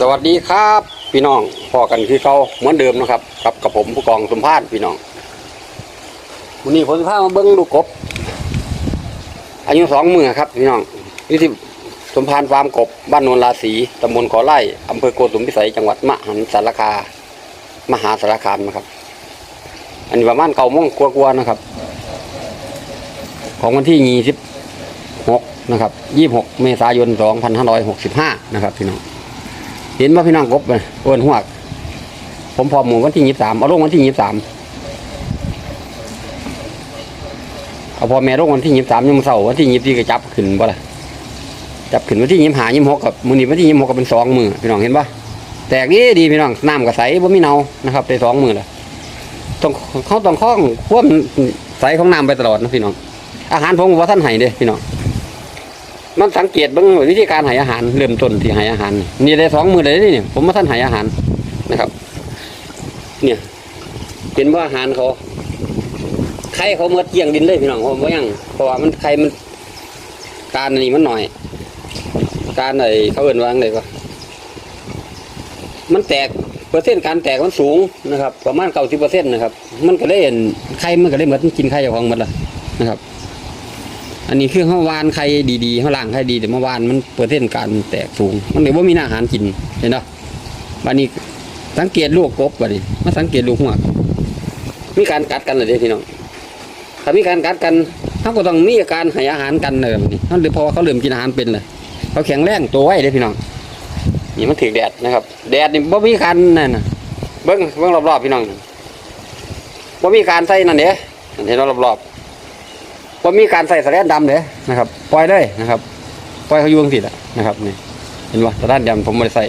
สวัสดีครับพี่น้องพอกันคือเขาเหมือนเดิมนะครับกับกับผมผู้กองสมพานพี่น้องวันนี้ผมจะพามาเบิ้งลูกกบ อายุสองมือครับพี่น้องอยู่ที่สมพานฟาร์มกบบ้านโนนราศีตำบลขอไร่อำเภอโกสุมพิสัยจังหวัดมหันสารคามหาสารคามนะครับ อันนี้ประมาณเก่าโมงกลัวๆนะครับ ของวันที่ยี่สิบหกนะครับยี่หกเมษายนสองพันห้าร้อยหกสิบห้านะครับพี่น้อง เห็นว่าพี่น้องกบไปเอินหัวกผมพอหมูวันที่ยี่สามเอาลงวันที่ยี่สามเอาพอแม่ลงวันที่ยี่สามยังเสาร์วันที่ยี่สี่ก็จับขึ้นบ่ล่ะจับขึ้นวันที่ยี่ห้ายี่หกกับมือนี้วันที่ยี่หกก็เป็นสองมือพี่น้องเห็นปะแตกดีดีพี่น้องน้ำกับใสบ่มีเนานะครับได้สองมือละต้องเขาต้องคล้องควบใสของน้ำไปตลอดนะพี่น้อง อาหารผมว่าท่านให้เด้พี่น้อง มันสังเกตบ้างวิธีการให้อาหาร เริ่มต้นที่ให้อาหาร นี่ได้สองมือเลยนี่ผมมาท่านให้อาหารนะครับ เนี่ยเป็นว่าอาหารเขาไข่เขาเมื่อเกี่ยงดินเลยพี่น้องผมว่ายังเพราะว่ามันไข่มัน การอันนี้มันหน่อย การไอเขาเอินวางเลยก็มันแตกเปอร์เซ็นต์การแตกมันสูงนะครับ ประมาณเก้าสิบเปอร์เซ็นต์นะครับ มันก็ได้เห็นไข่มันก็ได้เหมือนกินไข่จ้าของหมดละนะครับ อันนี้คือเขาวานไข่ดีๆเขาล่างไข่ดีแต่เมื่อวานมันเปอร์เซ็นต์การแตกสูง มันเลยว่ามีอาหารกินเห็นเนาะวันนี้สังเกตลูกกบวันนี้มาสังเกตลูกหัวมีการกัดกันเลยเด้พี่น้องถ้ามีการกัดกันเขาก็ต้องมีอาการให้อาหารกันเลยแบบนี้เขาเลยเพราะว่าเขาเริ่มกินอาหารเป็นเลยเขาแข็งแรงตัวไว้เลยพี่น้องนี่มันถือแดดนะครับ แดดนี่บ่มีการนั่นนะเบิ้งเบิ้งรอบๆพี่น้องบ่มีการใส่นั่นเด้เห็นรอบๆ ว่ามีการใส่สแลนดำเลยนะครับปล่อยเลยนะครับปล่อยเขาอยู่ตรงสีละนะครับนี่เห็นว่าสแลนดำผมไม่ได้ใส่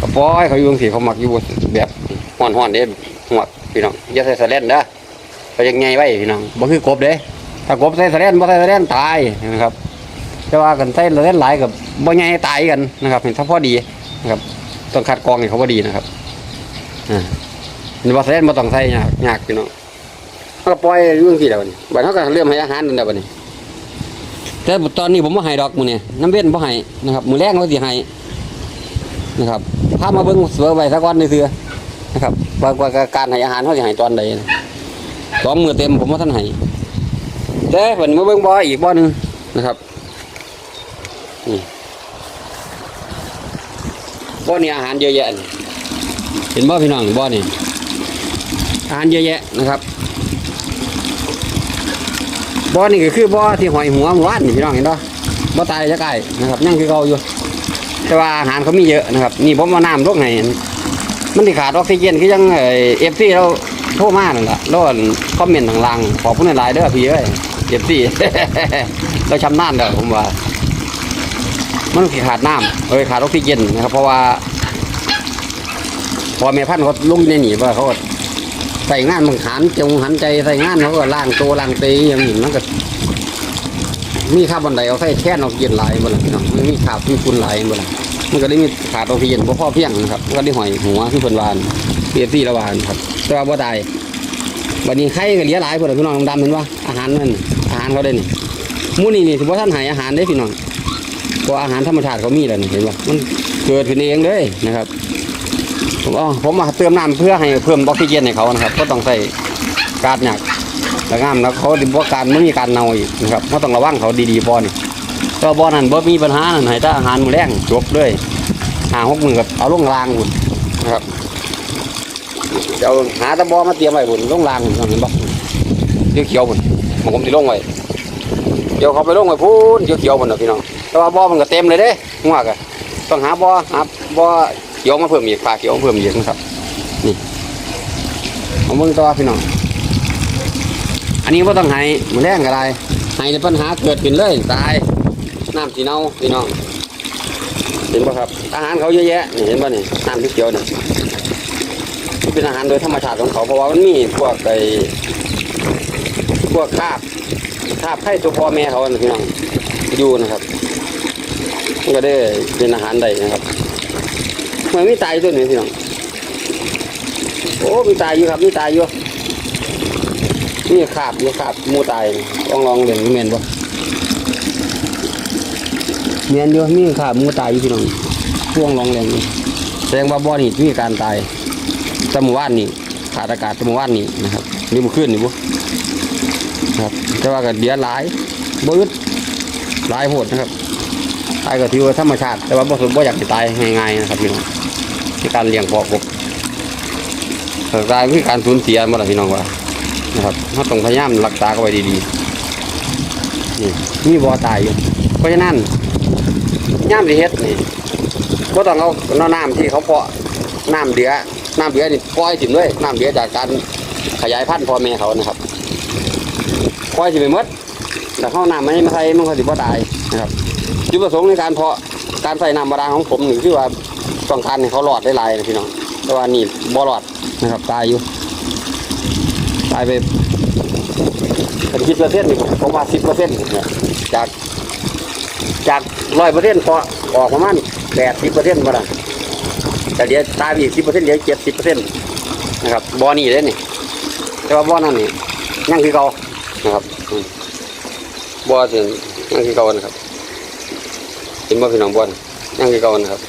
ก็ปล่อยเขาอยู่ตรงสีเขาหมักอยู่แบบห่อนห่อนเด้หัวพี่น้องอย่าใส่สแลนเด้อเขาจะไงไว้พี่น้องบ่คือกบเด้ถ้ากบใส่สแลนบ่ใส่สแลนตายนะครับแต่ว่ากันใส่สแลนหลายกับบ่ไงตายกันนะครับถ้าพอดีนะครับต้องคัดกรองให้เขาพอดีนะครับอ่าเห็นว่าสแลนบ่ต้องใส่ยากยากพี่น้อง เขาก็ปล่อยเรื่งที่แล้วนี่บัดเขาก็เริ่มให้อาหารนั่นแล้วบัดนี้ แต่ตอนนี้ผมบ่ให้ดอกมื้อนี้น้ำเว้นบ่ให้นะครับ มือแรกเขาสิให้นะครับพามาเบิ่งเสือไว้สักวันในี่คือนะครับว่าว่าการให้อาหารเขาสิให้ตอนใดนะสองมือเต็มผมบ่าทันให้แต่เพิ่นมาเบิ่งบ่ออีกบ่อหนึงนะครับนี่บ่อนี้อาหารเยอะแยะนี่เห็นบ่อพี่น้องบ่อนี่อาหารเยอะแยะนะครับ บ่อนี่ก็คือบ่อที่หอยหัวหมู่บ้านนี่พี่น้องเห็นปะบ่ตายจะไก่นะครับยังคือเก่าอยู่ แต่ว่าอาหารเขามีเยอะนะครับ นี่ผมมาน้ำลงให้มันที่ขาดออกซิเจนคือยังเอฟซีเราโทรมานั่นแหละแล้วคอมเมนต์ทางล่างขอบคุณหลายเด้อพี่เอ้ยเอฟซีเราชำนาญเด้อผมว่า มันสิขาดน้ำเอ้ยขาดออกซิเจนนะครับ เพราะว่า พอแม่พันธุ์เขาลงในนี่ว่าเขา ใส่งานมึงหันจงหันใจใส่งานเขาก็ล่างตัวล่างตีอย่างนี้มันก็ มีคาร์บอนไดออกไซด์แค่นออกซิเจนหลบ่ล่ะพี่น้องมันมีขาบมีฝุ่นหลบ่ล่ะมันก็ได้มีขาดออกซิเจนบ่พอเพียงนะครับก็ได้หอยหัวที่เพิ่นวานเปียซี่ละวานครับแต่ว่าบ่ได้บัดนี้ไข่ก็เหลือหลายพุ่นพี่น้องดำเห็นว่าอาหารนั่นอาหารเขาได้นี่มู่นี่นี่สิบ่ทันให้อาหารเด้พี่น้องเพราะอาหารธรรมชาติเขามีแล้วนี่เห็นบ่มันเกิดขึ้นเองเลยนะครับ ผมเอาผมมาเติมน้ำเพื่อให้เพิ่มออกซิเจนให้เขานะครับ ก็ต้องใส่การหยักแล้วงามแล้วเขาดิบว่าการไม่มีการเน่าอีกนะครับเขาต้องระวังเขาดีๆพอนก็บ่อนั่นบ่มีปัญหานั่นให้ถ้าอาหารมือแรงจบเลยหาหกมือกับเอาลงรางบุญนะครับจะเอาหาตะบอมาเตรียมไว้บุญลงรางบุญเห็นบ่เขียวเขียวบุญผมสิลงไว้เดี๋ยวเขาไปลงไว้พูนเขียวเขียวบุญนะพี่น้องแต่ว่าบอมันก็เต็มเลยเด้งวกอะต้องหาบอหาบอ ขียวมาเพิ่มอีกปลาเขียวมาเพิ่มอีกนะครับ นี่เอาเบิ่งต่อพี่น้อง อันนี้ว่าต้องให้มันแรงก็ได้ให้ในปัญหาเกิดขึ้นเลยตายน้ำสีเน่าพี่น้องเห็นป่ะครับอาหารเขาเยอะแยะนี่เห็นป่ะนี่น้ำที่เขียวนี่เป็นอาหารโดยธรรมชาติของเขาเพราะว่ามันมีพวกไอ้พวกคาบคาบไข่ตัวพ่อแม่เขาน่ะพี่น้องอยู่นะครับมันก็ได้เป็นอาหารใดนะครับ มันมีตายตัวหนึ่งพี่น้องโอ้มีตายอยู่ครับมีตายอยู่นี่ขาบอยู่ขาบมูตายลองลองเล่นเมนบ่เมนอยู่มีขาบมูตายอยู่พี่น้องพ่วงรองแรงนี่แสดงว่าบ่อนี่มีการตายสมว่านนี่ขาดอากาศสมว่านนี่นะครับนี่มันขึ้นนี่บุครับแต่ว่าก็เดียหลายบ่อึดหลายโหดนะครับตายก็ถือว่าธรรมชาติ แต่ว่าบ่สมบ่อยากจะตายง่ายๆนะครับพี่น้อง ที่การเลี้ยงพอกบแต่ตายคือการสูญเสียมดแล้วพี่น้องว่านะครับเราต้องพยายามรักษาเขาไว้ดีๆนี่มีบ่อตายอยู่เพราะฉะนั้นย่ามสิเฮ็ดนี่ก็ต้องเอาน้ำที่เขาเพาะน้ำเดือน้ำเดือนี่ปล่อยถิ่มด้วยน้ำเดือจากการขยายพันธุ์พ่อแม่เขานะครับปล่อยสิไปหมดแต่เขาน้ำไม่มาใส่มันก็สิบ่ตายนะครับจุดประสงค์ในการเพาะการใส่น้ำบาดาลของผมหนี่งคือว่า ต้องการให้เขารอดได้ลายนะพี่น้องแต่ว่านี่บ่รอดนะครับ ตายอยู่ ตายไปเป็นคิดเปอร์เซ็นต์นี่ผมผมว่าสิบเปอร์เซ็นต์จากจากร้อยเปอร์เซ็นต์พอออกประมาณแปดสิบเปอร์เซ็นต์มาละแต่เดี๋ยวตายอีกสิบเปอร์เซ็นต์เดี๋ยวเจ็ดสิบเปอร์เซ็นต์นะครับบ่อนี่เลยนี่แต่ว่าบ่อนั่นนี่ยังคือเก่านะครับอืมบ่อถึงยังคือเก่านะครับเห็นบ่พี่น้องบ่อนยังคือเก่านะครับ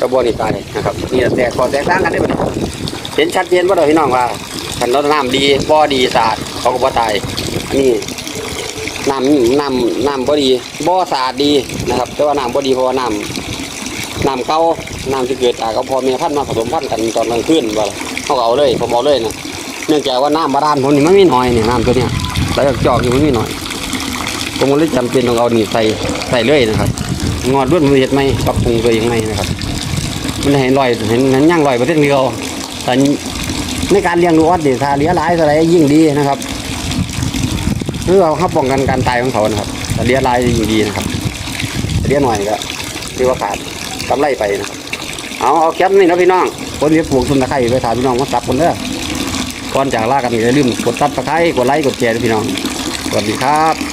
ก็บ่อนี่ตายนะครับนี่แต่ขอแตกต่างกันได้บ่เห็นชัดเจนว่าเราพี่น้องว่าคันรดน้ำดีบ่อดีสะอาดเขาก็บ่ตายอันนี้น้ำน้ำน้ำบ่ดีบ่สะอาดดีนะครับ แต่ว่าน้ำบ่ดีเพราะน้ำน้ำเก่าน้ำที่เกิดจากเอาพอแม่พันมาผสมพันธุ์กันตอนกลางคืนว่าล่ะเขาเอาเลยผมเอาเลยนะเนื่องจากว่าน้ำบาดาลผมนี่มันมีน้อยเนี่ยน้ำตัวเนี้ยไหลออกจอกอยู่มันมีน้อยผมเลยจำเป็นต้องเอานี่ใส่ใส่เลยนะครับงอดรุ่นมือเห็ดไหมปรับปรุงตัวเองไหมนะครับ มันเห็นลอยเห็นเห็นย่างลอยประเทศเดียวแต่ในการเลี้ยงดูออดนี่ถ้าเลี้ยหลายอะไรยิ่งดีนะครับเพื่อเขาป้องกันการตายของเขานะครับเลี้ยลายอยู่ดีนะครับเลี้ยหน่อยก็เรียกว่าขาดกำไรไปนะครับเอาเอาแคปนี่นะพี่น้องคนที่ปลูกต้นตะไคร้ไปถามพี่น้องมาซับคนเด้อก่อนจากลากันอย่าลืมกดซับตะไคร้กดไลค์กดแชร์ด้วยพี่น้องสวัสดีครับ